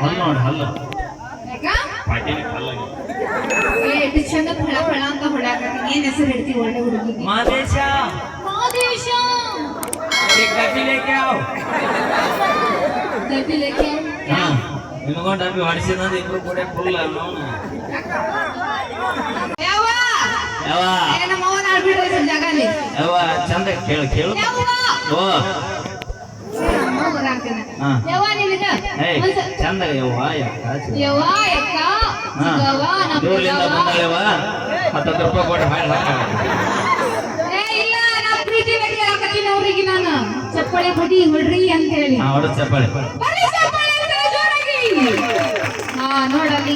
ಹಲ್ಲ ನೋಡಿ ಹಲ್ಲ ಪಾಟೀಲ್ ಹಲ್ಲ ಡಬ್ಬಿ ಹೊಡಿಸಿದ ಇಬ್ರು ಕೂಡ ಫುಲ್ ಯಾವ? ಜಗ ಜಾಗಲ್ಲಿ ಯಾವ ಚಂದ ಕೇಳು ಕೇಳು. ಓ. ಯವ್ವ ಚಂದ ಯವ್ವ. ಯವ್ವ ದೂರ್ಲಿಂದ ಯವ್ವ. ಬಂದಳೆವ ಹತ್ತತ್ತು ರೂಪಾಯಿ ಕೊಟ್ಟು ಹಾಳು ಚಪ್ಪಳೆ ಬಡಿ ಹೊಡ್ರಿ ಅಂತ ಹೇಳಿ ಹಾ ಹೊಡೆದ್ ಚಪ್ಪಾಳೆ ನೋಡಲ್ಲಿ.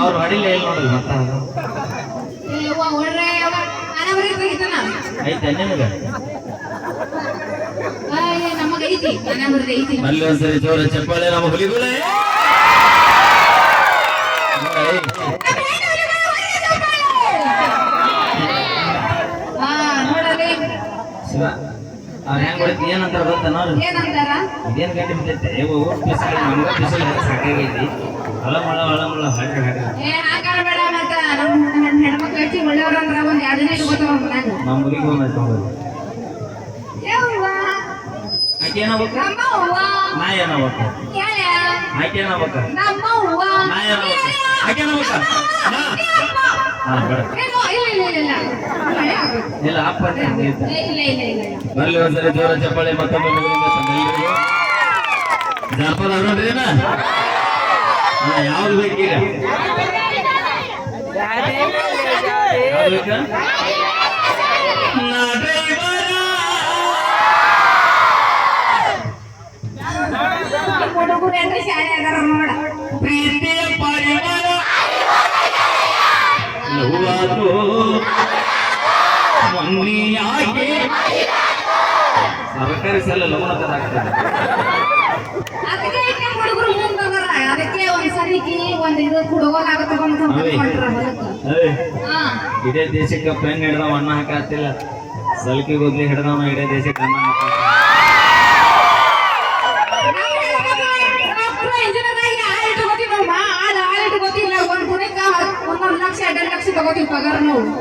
ಅವ್ರು ಹೊಡಿಲೇ ಇಲ್ಲ ನೋಡಲ್ ಮತ್ತ ಐತೆ ನಮಗ ಐತಿ. ಅಲ್ಲಿ ಒಂದ್ಸರಿ ಜೋರ ಚಪ್ಪಾಳೆ ನಮ್ಮ ಹುಲಿಗಳೇ. ಶಿವ ಅವ್ರು ಹೆಂಗ್ ಹೊಡಿತ ಏನಂತಾರ ಗೊತ್ತ ನೋಡು. ಏನಂತಾರ? ಇದೇನ್ ಗಂಟೆ ಬಿದ್ದೈತೆ? ಇವು ಬಿಸಿಲು ನಮ್ಗ ಬಿಸಿಲು ಸಾಕಾಗೈತಿ. ಹೊಳ ಮಳ ಏ ಮತ್ತ. ಹೆಣ್ಮಕ್ಳು ಹೆಚ್ಚಿ ಒಳ್ಳೆಯವ್ರ ನಮ್ಮ ಹುಲಿಗೆ ಬಂದ ತಗೊಂಡು ಯವ್ವ ಆಕೆ ಅವ್ವ ನಾ ಏನಾಗ್ಬೇಕು ಯಾಳ್ಯ ಆಕೆ ಅವ್ವ ನಾ ಏನಾಗ್ಬೇಕು ಆಕೆ ಏನಾಗ್ಬೇಕು ನಾ ಏನು ಇಲ್ಲ ಇಲ್ಲ ಇಲ್ಲ ಇಲ್ಲ. ಇಲ್ಲ ಅಪ್ಪ ಅಂತ ಇಲ್ಲ ಇಲ್ಲ ಇಲ್ಲ ಇಲ್ಲ. ಬರ್ಲಿ ಒಂದ್ಸರಿ ಜೋರ ಚಪ್ಪಾಳೆ ಮತ್ತೊಮ್ಮೆ. ಜಾನಪದ ನೋಡ್ರಿನ ಯಾವ್ದು ಬೇಕೀಗ ಪ್ರೀತಿಯ ಪರಿಮಳ ಲವ್ವಾತು ಮೊನ್ನೆಯಾಗಿ ಸರ್ಕಾರಿ ಸಾಲ ಅದಕ್ಕೆ ಅದಕ್ಕೆ ಒಂದ್ ಇದು ಕುಡುಗೋಲಾಗತ್ತ ಬಂದ್ ಇಡೇ ದೇಶಕ್ಕೆ ಪೆನ್ ಹಿಡ್ದವ ಅನ್ನ ಹಾಕತ್ತಿಲ್ಲ ಸಲ್ಕಿ ಗುದ್ಲಿ ಹಿಡ್ದವ ಇಡೇ ದೇಶಕ್ಕೆ ಅನ್ನ ಹಾಕ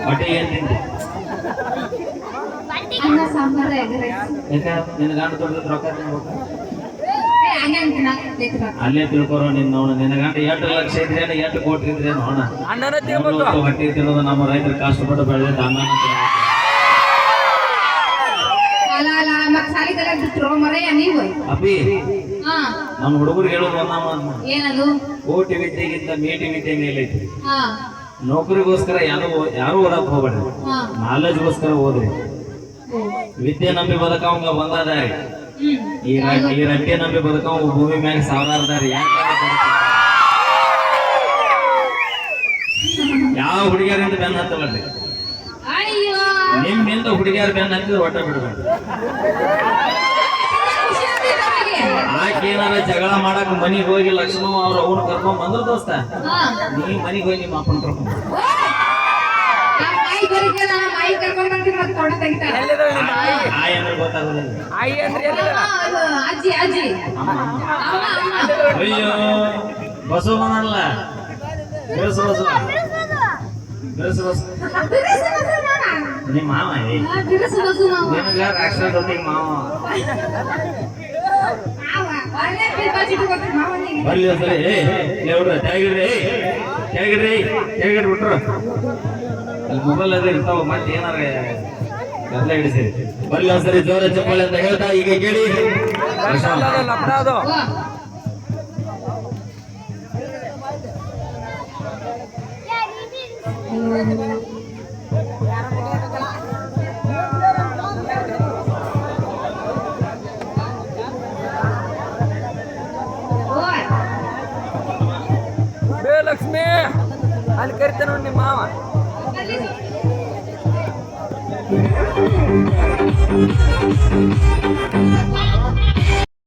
ಹೊಟ್ಟೆ ಏನ್ ತಿಂತಿ ಅನ್ನ ಸಾಂಬಾರ ಎಗ್ರೆ ಯಾಕ? ನಿನ್ನ ಗಂಡ ದೊಡ್ಡ ರೊಕ್ಕ ತಿನ್ಬೇಕು ಏ ಹಂಗೆ ಅಂತೀನ ಲೆಕ್ಕ ಅಲ್ಲೇ ತಿಳ್ಕೊರೋ ನಿನ್ನ ನೋಡ ನಿನ್ನ ಗಂಡ ಎಂಟು ಲಕ್ಷ ಇದ್ರೆ ಎಂಟು ಕೋಟಿ ಇದ್ರೆ ಹಟ್ಟಿ ಹೊಟ್ಟೆ ತಿನ್ನೋದು ನಮ್ಮ ರೈತರು ಕಷ್ಟಪಟ್ಟು ಬೆಳೆದ ನೀವು ಅಪ್ಪಿ ಹಾ. ನಮ್ಮ ಹುಡುಗರು ಹೇಳೋದು ಒಂದ ಮಾತು. ಕೋಟಿ ವಿದ್ಯೆಗಿಂತ ಮೇಟಿ ವಿದ್ಯೆ ಮೇಲೆ ಐತಿ ನೌಕರಿಗೋಸ್ಕರ ಯಾರು ಯಾರು ಓದಕ್ ಹೋಗ್ಬೇಡ. ಹಾ. ನಾಲೆಜ್ಗೋಸ್ಕರ ಓದ್ರಿ. ವಿದ್ಯೆ ನಂಬಿ ಬದುಕವಂಗ ಬಂದದಾರಿ ಈ ಈ ರಟ್ಟೆ ನಂಬಿ ಬದುಕವಂಗ ಭೂಮಿ ಮ್ಯಾಗ ಸಾವಿರಾರು ದಾರಿ ಯಾಕೆ ಯಾವ ಹುಡುಗಿಯರಿಂದ ಬೆನ್ನ ಹತ್ತಬೇಡ್ರಿ? ನಿಮ್ಮಿಂದ ಹುಡುಗಿಯರ್ ಬೆನ್ನ ಹತ್ತಿದ್ರೆ ಹೊಟ್ಟೆ ಬಿಡ್ಬೇಡ್ರಿ. ಆಕೇನಾರ ಆಗ್ತೈತೆ ಆಕೆ ಏನಾರ ಜಗಳ ಮಾಡಕ್ ಮನಿಗೆ ಹೋಗಿ ಲಕ್ಷ್ಮಮ್ಮ ಅವ್ರ ಅವನು ಕರ್ಕೊಂಡ್ ಬಂದ್ರು ದೋಸ್ತ. ನೀ ಮನಿಗೆ ಹೋಗಿ ನಿಮ್ಮ ಅಪ್ಪನ ಕರ್ಕೊಂಡ್ ಬಾ. ನಾನು ಮಾಯಿ ಕರ್ಕೊಂಡ್ ಬರ್ತೀನಿ ಮತ್ತೆ ಗೊತ್ತಾಗೋದಿಲ್ಲ ಹಾ, ಅದು ಅಜ್ಜಿ ಅಜ್ಜಿ ಅಮ್ಮ, ಅಯ್ಯೋ ಬಸವ ಬಂದಲ್ಲ ಬೆರಸು ಬಸವ ಬೆರಸು ಬಸವ ಬಿರುಸು ಬಸು ಮಾವ. ನಿಮ್ಮ ಮಾವ ಏ. ಹಾ, ಬಿರುಸು ಬಸು ಮಾವ. ನಿನಗ ರಾಕ್ಷಸ ಜೊತೆಗೆ ಮಾವ ಮಾವ. ಒಳ್ಳೆ ಬಿರುಗಾಜಿ ಇಟ್ಕೊತೀನಿ ಮಾವನಿಗೆ. ಬರ್ಲಿ ಒಂದ್ಸರಿ ಏ ತೆಗಿಡ್ರಿ ತೆಗಿಡ್ರಿ ತೆಗಿಡ್ ಬಿಟ್ರು ಅಲ್ಲಿ ಮೊಬೈಲ್ ಅದೇ ಇರ್ತಾವ ಮತ್ತೆ ಏನಾರ ಗದ್ದಲ ಹಿಡಿಸಿರಿ ಬರ್ಲಿ ಒಂದ್ಸರಿ ಜೋರ ಚಪ್ಪಾಳೆ ಅಂತ ಹೇಳ್ತಾ ಈಗ ಕೇಳಿ ಓ. ಓ. ಬೇ ಲಕ್ಷ್ಮಿ, ಅಲ್ಲಿ ಕರಿತಾನ ನೋಡಿ ನಿಮ್ಮ ಮಾವ Thank